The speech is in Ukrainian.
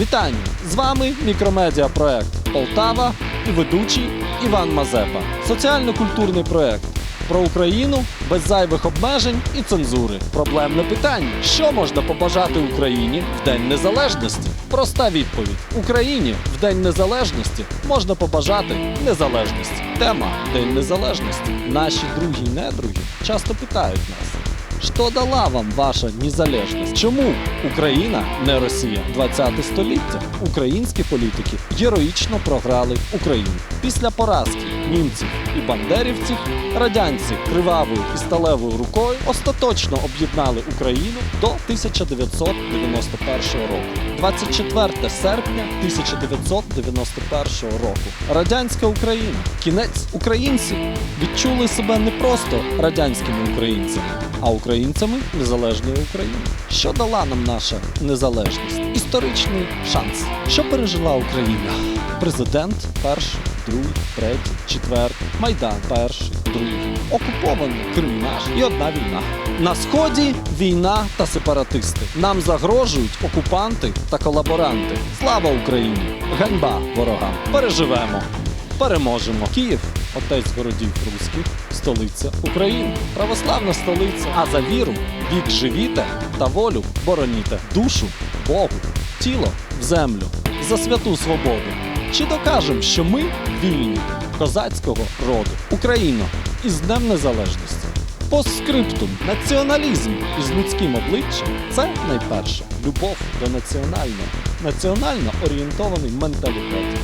Вітання! З вами мікромедіа проект Полтава і ведучий Іван Мазепа. Соціально-культурний проект про Україну без зайвих обмежень і цензури. Проблемне питання: що можна побажати Україні в День Незалежності? Проста відповідь: Україні в День Незалежності можна побажати незалежності. Тема День Незалежності. Наші другі й недруги часто питають нас. Що дала вам ваша незалежність? Чому Україна не Росія? 20 століття українські політики героїчно програли Україну. Після поразки німців і бандерівців радянці кривавою і сталевою рукою остаточно об'єднали Україну до 1991 року. 24 серпня 1991 року. Радянська Україна. Кінець українці відчули себе не просто радянськими українцями, а українцями незалежної України. Що дала нам наша незалежність? Історичний шанс. Що пережила Україна? Президент перший, другий, третій, четвертий, майдан перший, другий, окупований Крим наш і одна війна. На сході війна та сепаратисти. Нам загрожують окупанти та колаборанти. Слава Україні! Ганьба ворогам! Переживемо! Переможемо! Київ, отець городів руських, столиця України, православна столиця. А за віру вік живіте та волю бороніте, душу Богу, тіло в землю, за святу свободу. Чи докажемо, що ми вільні козацького роду? Україно із Днем Незалежності. По скриптум націоналізм із людським обличчям це найперше любов до національного, національно орієнтований менталітет.